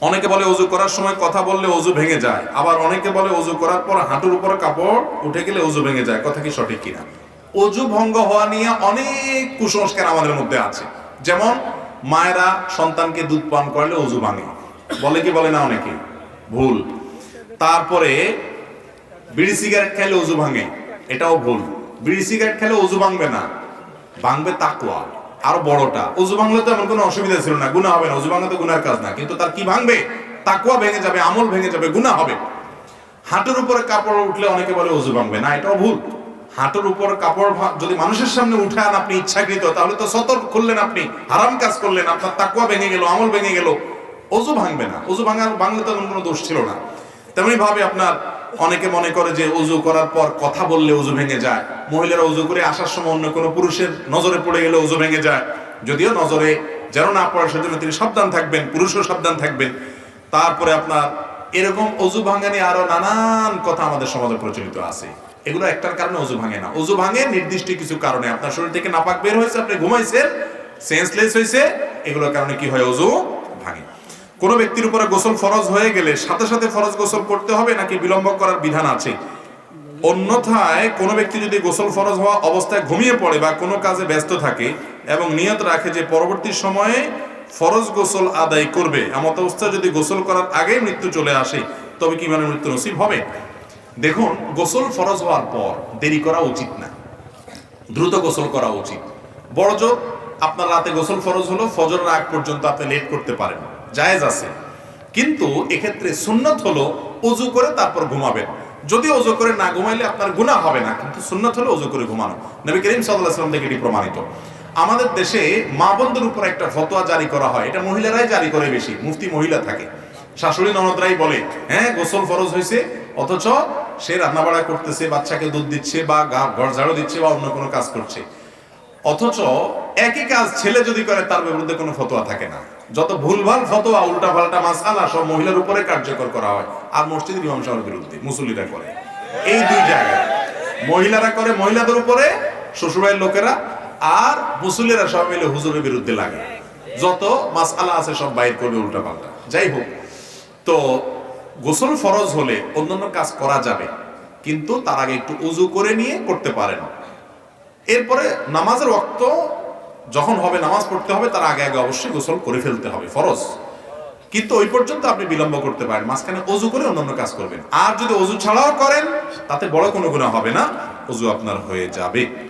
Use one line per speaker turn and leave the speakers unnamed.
অনেকে বলে অজু করার সময় কথা বললে অজু ভেঙে যায়। আবার অনেকে বলে অজু করার পর হাঁটুর উপর কাপড় উঠে গেলে অজু ভেঙে যায়। কথা কি সঠিক কিনা? অজু ভঙ্গ হওয়া নিয়ে অনেক কুসংস্কার আমাদের মধ্যে আছে। যেমন, মায়েরা সন্তানকে দুধ পান করলে অজু ভাঙে। বলে কি, বলে না অনেকে? ভুল। তারপরে, বিড়ি সিগারেট খেলে অজু ভাঙে। এটাও ভুল। বিড়ি সিগারেট খেলে অজু ভাঙবে না। ভাঙবে তাকুয়া আরও বড়টা। অজু ভাঙলে তো এমন কোনো অসুবিধা ছিল না গুণা হবে না অজু ভাঙা তো গুনার কাজ না। কিন্তু তার কি ভাঙবে? তাকুয়া ভেঙে যাবে, আমল ভেঙে যাবে গুণা হবে। হাঁটুর উপরে কাপড় উঠলে অনেকে বলে অজু ভাঙবে। না, এটাও ভুল। হাঁটুর উপর কাপড় যদি মানুষের সামনে উঠান আপনি ইচ্ছাকৃত, তাহলে তো সতর্ক করলেন আপনি, হারাম কাজ করলেন, আপনার তাকুয়া ভেঙে গেল, আমল ভেঙে গেল। অজু ভাঙবে না। অজু ভাঙার ভাঙলে তো এমন কোনো দোষ ছিল না। তেমনি ভাবে আপনার অনেকে মনে করে যে অজু করার পর কথা বললে অজু ভেঙে যায়। মহিলারা অজু করে আসার সময় অন্য কোনো পুরুষের নজরে পড়ে গেলে অজু ভেঙে যায়। যদিও নজরে যেন না পড়ে সেজন্য তিনি সাবধান থাকবেন, পুরুষও সাবধান থাকবেন। তারপরে আপনার এরকম অজু ভাঙানি আরও নানান কথা আমাদের সমাজে প্রচলিত আছে। এগুলো একটার কারণে অজু ভাঙে না। অজু ভাঙে নির্দিষ্ট কিছু কারণে। আপনার শরীর থেকে নাপাক বের হয়েছে, আপনি ঘুমাইছেন সেন্সলেস হয়েছে এগুলোর কারণে কি হয়? অজু ভাঙে। কোন ব্যক্তির উপরে গোসল ফরজ হয়ে গেলে সাথে সাথে ফরজ গোসল করতে হবে নাকি বিলম্ব করার বিধান আছে? অন্যথায় কোনো ব্যক্তি যদি গোসল ফরজ হওয়া অবস্থায় ঘুমিয়ে পড়ে বা কোনো কাজে ব্যস্ত থাকে এবং নিয়ত রাখে যে পরবর্তী সময়ে ফরজ গোসল আদায় করবে এমত অবস্থায় যদি গোসল করার আগেই মৃত্যু চলে আসে, তবে কি মানে মৃত্যু নসিব হবে? দেখুন, গোসল ফরজ হওয়ার পর দেরি করা উচিত না। দ্রুত গোসল করা উচিত। বড়জোর আপনার রাতে গোসল ফরজ হলো, ফজরের আগ পর্যন্ত আপনি লেট করতে পারেন। জায়েজ আছে। কিন্তু এক্ষেত্রে সুন্নত হলো অজু করে তারপর ঘুমাবেন। যদি অজু করে না ঘুমাইলে আপনার গুনাহ হবে না, কিন্তু সুন্নত হলো অজু করে ঘুমানো। নবী করিম সাল্লাম থেকে এটি প্রমাণিত। আমাদের দেশে মা বন্ধুর উপর একটা ফতোয়া জারি করা হয়। এটা মহিলারাই জারি করে বেশি, মুফতি মহিলা থাকে। শাশুড়ি ননদরাই বলে হ্যাঁ গোসল ফরজ হয়েছে অথচ সে রান্নাবাড়া করতেছে, বাচ্চাকে দুধ দিচ্ছে বা ঘর ঝাড়ু দিচ্ছে বা অন্য কোনো কাজ করছে। অথচ একই কাজ ছেলে যদি করে, তার বিরুদ্ধে কোনো ফতোয়া থাকে না। যত ভুলভাল ফতোয়া উল্টা পাল্টা মাসালা সব মহিলার উপরে কার্যকর করা হয়, আর মসজিদের ইমাম সাহেবের বিরুদ্ধে, মুসল্লিরা করে। এই দুই জায়গায়। মহিলারা করে মহিলাদের উপরে, শ্বশুরবাড়ির লোকেরা, আর মুসল্লিরা সব মিলে হুজুরের বিরুদ্ধে লাগে। যত মাসালা আছে, সব বাইর করবে উল্টা পাল্টা যাই হোক, তো গোসল ফরজ হলে অন্যান্য কাজ করা যাবে, কিন্তু তার আগে একটু উজু করে নিয়ে করতে পারেন। এরপরে নামাজের রক্ত যখন হবে, নামাজ পড়তে হবে, তার আগে আগে অবশ্যই গোসল করে ফেলতে হবে, ফরজ। কিন্তু ওই পর্যন্ত আপনি বিলম্ব করতে পারেন, মাঝখানে অজু করে অন্যান্য কাজ করবেন। আর যদি অজু ছাড়াও করেন, তাতে বড় কোনো গুণা হবে না, অজু আপনার হয়ে যাবে।